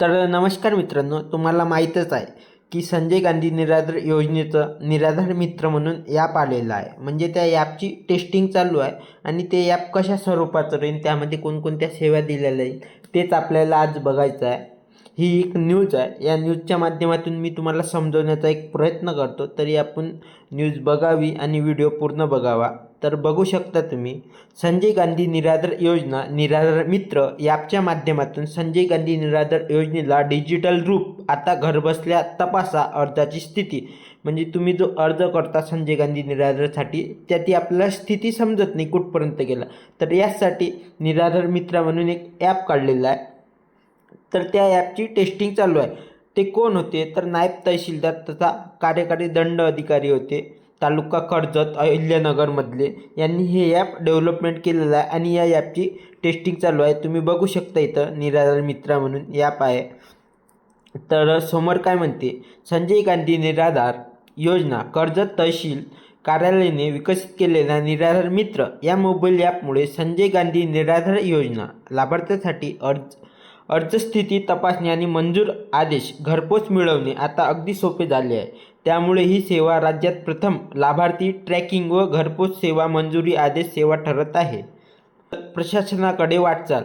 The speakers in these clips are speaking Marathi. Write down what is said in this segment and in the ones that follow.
तर नमस्कार मित्रांनो तुम्हाला माहीतच आहे की संजय गांधी निराधार योजनेचं निराधार मित्र म्हणून ॲप आलेलं आहे. म्हणजे त्या ॲपची टेस्टिंग चालू आहे आणि ते ॲप कशा स्वरूपाचं राहील त्यामध्ये कोणकोणत्या सेवा दिलेल्या आहेत तेच आपल्याला आज बघायचं आहे. ही एक न्यूज आहे. या न्यूजच्या माध्यमातून मी तुम्हाला समजवण्याचा एक प्रयत्न करतो. तरी आपण न्यूज बघावी आणि व्हिडिओ पूर्ण बघावा. तर बघू शकता तुम्ही संजय गांधी निराधार योजना निराधार मित्र ॲपच्या माध्यमातून संजय गांधी निराधार योजनेला डिजिटल रूप आता घरबसल्या तपासा अर्जाची स्थिती म्हणजे तुम्ही जो अर्ज करता संजय गांधी निराधारसाठी त्याची आपल्याला स्थिती समजत नाही कुठपर्यंत गेला. तर यासाठी निराधार मित्र म्हणून एक ॲप काढलेला आहे. तर त्या ॲपची टेस्टिंग चालू आहे. ते कोण होते? तर नायब तहसीलदार तथा कार्यकारी दंड अधिकारी होते. तालुका कर्जत अहिल्यानगरमधले. यांनी हे ॲप डेव्हलपमेंट केलेलं आहे आणि या ॲपची टेस्टिंग चालू आहे. तुम्ही बघू शकता इथं निराधार मित्रा म्हणून ॲप आहे. तर समोर काय म्हणते? संजय गांधी निराधार योजना कर्जत तहसील कार्यालयाने विकसित केलेला निराधार मित्र. या मोबाईल ॲपमुळे संजय गांधी निराधार योजना लाभार्थ्यासाठी अर्ज अर्जस्थिती तपासणे आणि मंजूर आदेश घरपोच मिळवणे आता अगदी सोपे झाले आहे. त्यामुळे ही सेवा राज्यात प्रथम लाभार्थी ट्रॅकिंग व घरपोच सेवा मंजुरी आदेश सेवा ठरत आहे. प्रशासनाकडे वाटचाल.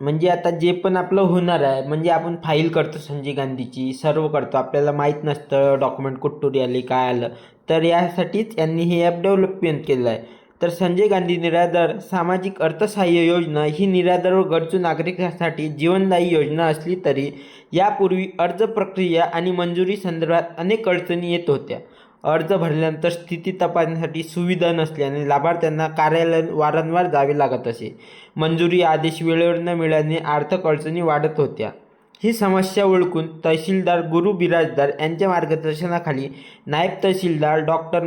म्हणजे आता जे पण आपलं होणार आहे म्हणजे आपण फाईल करतो संजय गांधीची सर्व करतो. आपल्याला माहीत नसतं डॉक्युमेंट कुठून आले काय आलं. तर यासाठीच यांनी हे ॲप डेव्हलपमेंट केलं आहे तर संजय गांधी निराधार सामाजिक अर्थसहाय्य योजना ही निराधार व गरजू नागरिकांसाठी जीवनदायी योजना असली तरी यापूर्वी अर्ज प्रक्रिया आणि मंजुरी संदर्भात अनेक अडचणी येत होत्या. अर्ज भरल्यानंतर स्थिती तपासण्यासाठी सुविधा नसल्याने लाभार्थ्यांना कार्यालयात वारंवार जावे लागत असे. मंजुरी आदेश वेळेवर न मिळाल्याने आर्थिक अडचणी वाढत होत्या. ही समस्या ओळखून तहसीलदार गुरु बिराजदार यांच्या मार्गदर्शनाखाली नायब तहसीलदार डॉक्टर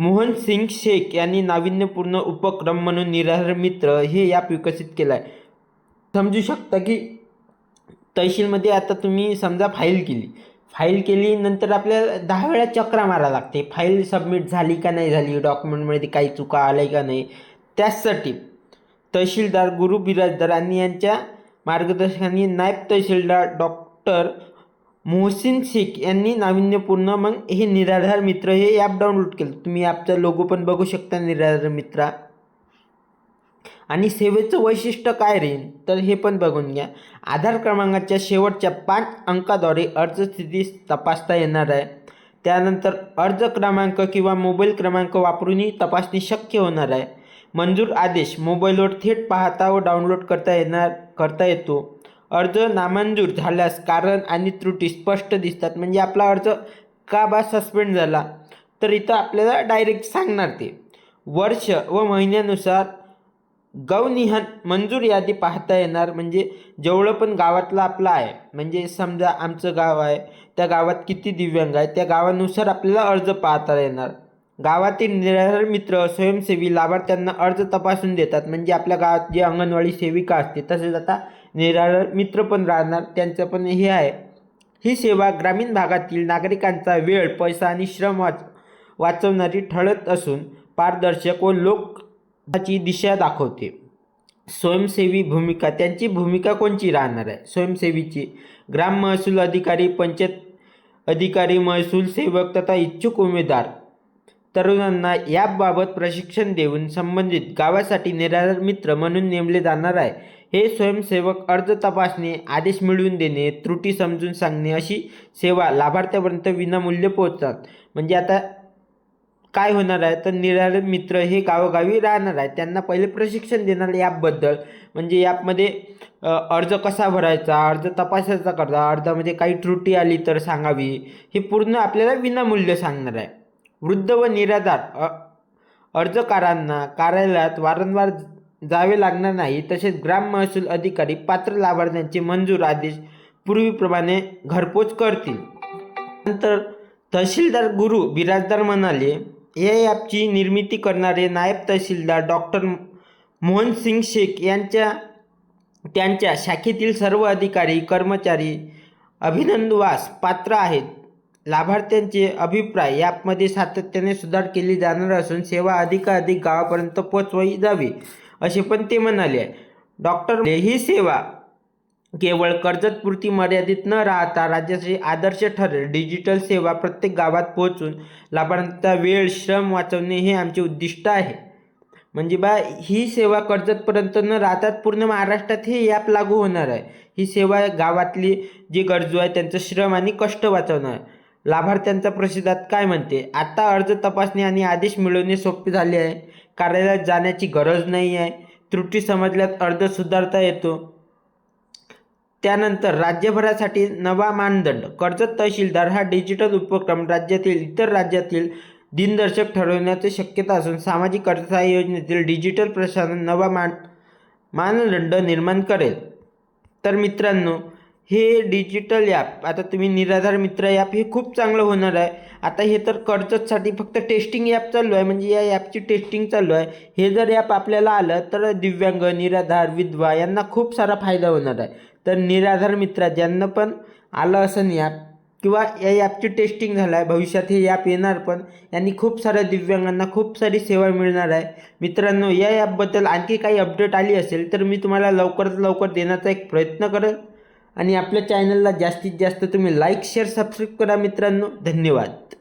मोहन सिंग शेख यांनी नाविन्यपूर्ण उपक्रम म्हणून निराहार मित्र हे ॲप विकसित केलं आहे समजू शकता की तहसीलमध्ये आता तुम्ही समजा फाईल केली. फाईल केली नंतर आपल्याला दहा वेळा चक्रा मारा लागते. फाईल सबमिट झाली का नाही झाली डॉक्युमेंटमध्ये काही चुका आल्या का नाही त्याचसाठी तहसीलदार गुरु बिराजदार आणि यांच्या मार्गदर्शकांनी नायब तहसीलदार डॉक्टर मोहसिन शेख यांनी नाविन्यपूर्ण मग हे निराधार मित्र हे ॲप डाउनलोड केलं. तुम्ही ॲपचा लोगो पण बघू शकता निराधार मित्रा. आणि सेवेचं वैशिष्ट्य काय राहील तर हे पण बघून घ्या. आधार क्रमांकाच्या शेवटच्या पाच अंकाद्वारे अर्जस्थिती तपासता येणार आहे. त्यानंतर अर्ज क्रमांक किंवा मोबाईल क्रमांक वापरूनही तपासणी शक्य होणार आहे. मंजूर आदेश मोबाईलवर थेट पाहता व डाउनलोड करता येणार करता येतो. अर्ज नामंजूर झाल्यास कारण आणि त्रुटी स्पष्ट दिसतात. म्हणजे आपला अर्ज का बा सस्पेंड झाला? तर इथं आपल्याला डायरेक्ट सांगणार ते. वर्ष व महिन्यानुसार गवनिहान मंजूर यादी पाहता येणार. म्हणजे जेवढं पण गावातला आपला आहे. म्हणजे समजा आमचं गाव आहे. त्या गावात किती दिव्यांग आहे त्या गावानुसार आपल्याला अर्ज पाहता येणार. गावातील निराधार मित्र स्वयंसेवी लाभार्थ्यांना अर्ज तपासून देतात. म्हणजे आपल्या गावात जे अंगणवाडी सेविका असते तसेच आता निराळ मित्र पण राहणार त्यांचं पण हे आहे. ही सेवा ग्रामीण भागातील नागरिकांचा वेळ पैसा आणि श्रम वाच वाचवणारी ठरत असून पारदर्शक व लोकाची दिशा दाखवते. स्वयंसेवी भूमिका त्यांची भूमिका कोणची राहणार आहे? स्वयंसेवीची. ग्राम महसूल अधिकारी पंचायत अधिकारी महसूल सेवक तथा इच्छुक उमेदवार तरुणांना याबाबत प्रशिक्षण देऊन संबंधित गावासाठी निराधार मित्र म्हणून नेमले जाणार आहे. हे स्वयंसेवक अर्ज तपासणे आदेश मिळवून देणे त्रुटी समजून सांगणे अशी सेवा लाभार्थ्यापर्यंत विनामूल्य पोहोचतात. म्हणजे आता काय होणार आहे? तर निराधार मित्र हे गावोगावी राहणार आहे त्यांना पहिले प्रशिक्षण देणार ॲपबद्दल म्हणजे ॲपमध्ये अर्ज कसा भरायचा अर्ज तपासायचा करता अर्जामध्ये काही त्रुटी आली तर सांगावी हे पूर्ण आपल्याला विनामूल्य सांगणार आहे. वृद्ध व निराधार अ अर्जकारांना कार्यालयात वारंवार जावे लागणार नाही तसेच ग्राम महसूल अधिकारी पात्र लाभार्थ्यांचे मंजूर आदेश पूर्वीप्रमाणे घरपोच करतील. नंतर तहसीलदार गुरु बिराजदार म्हणाले या ॲपची निर्मिती करणारे नायब तहसीलदार डॉक्टर मोहन सिंग शेख यांच्या त्यांच्या शाखेतील सर्व अधिकारी कर्मचारी अभिनंदवास पात्र आहेत. लाभार्थ्यांचे अभिप्राय यामध्ये सातत्याने सुधार केली जाणार असून सेवा अधिकाधिक गावापर्यंत पोचवली जावी असे पण ते म्हणाले. डॉक्टर ही सेवा केवळ कर्जतपुरती मर्यादित न राहता राज्याचे आदर्श ठरेल. डिजिटल सेवा प्रत्येक गावात पोहोचून लाभार्थ्यांचा वेळ श्रम वाचवणे हे आमचे उद्दिष्ट आहे. म्हणजे बा ही सेवा कर्जतपर्यंत न राहतात पूर्ण महाराष्ट्रात हे ॲप लागू होणार आहे. ही सेवा गावातली जी गरजू आहे त्यांचं श्रम आणि कष्ट वाचवणार आहे. लाभार्थ्यांचा प्रसिद्धात काय म्हणते? आता अर्ज तपासणी आणि आदेश मिळवणे सोपे झाले आहे. कार्यालयात जाण्याची गरज नाही आहे. त्रुटी समजल्यात अर्ज सुधारता येतो. त्यानंतर राज्यभरासाठी नवा मानदंड. कर्जत तहसीलदार हा डिजिटल उपक्रम राज्यातील इतर राज्यातील दिनदर्शक ठरवण्याची शक्यता असून सामाजिक अर्थसहाय्य योजनेतील डिजिटल प्रशासन नवा मान मानदंड निर्माण करेल. तर मित्रांनो हे डिजिटल ॲप आता तुम्ही निराधार मित्र ॲप हे खूप चांगलं होणार आहे. आता हे तर कर्जतसाठी फक्त टेस्टिंग ॲप चालू आहे म्हणजे या ॲपची टेस्टिंग चालू आहे. हे जर ॲप आपल्याला आलं तर दिव्यांग निराधार विधवा यांना खूप सारा फायदा होणार आहे. तर निराधार मित्र ज्यांना पण आलं असं ॲप किंवा या ॲपची टेस्टिंग झालं आहे भविष्यात हे ॲप येणार पण यांनी खूप साऱ्या दिव्यांगांना खूप सारी सेवा मिळणार आहे. मित्रांनो या ॲपबद्दल आणखी काही अपडेट आली असेल तर मी तुम्हाला लवकरात लवकर देण्याचा एक प्रयत्न करेन आणि आपल्या चॅनलला जास्तीत जास्त तुम्ही लाईक शेअर सबस्क्राईब करा मित्रांनो. धन्यवाद.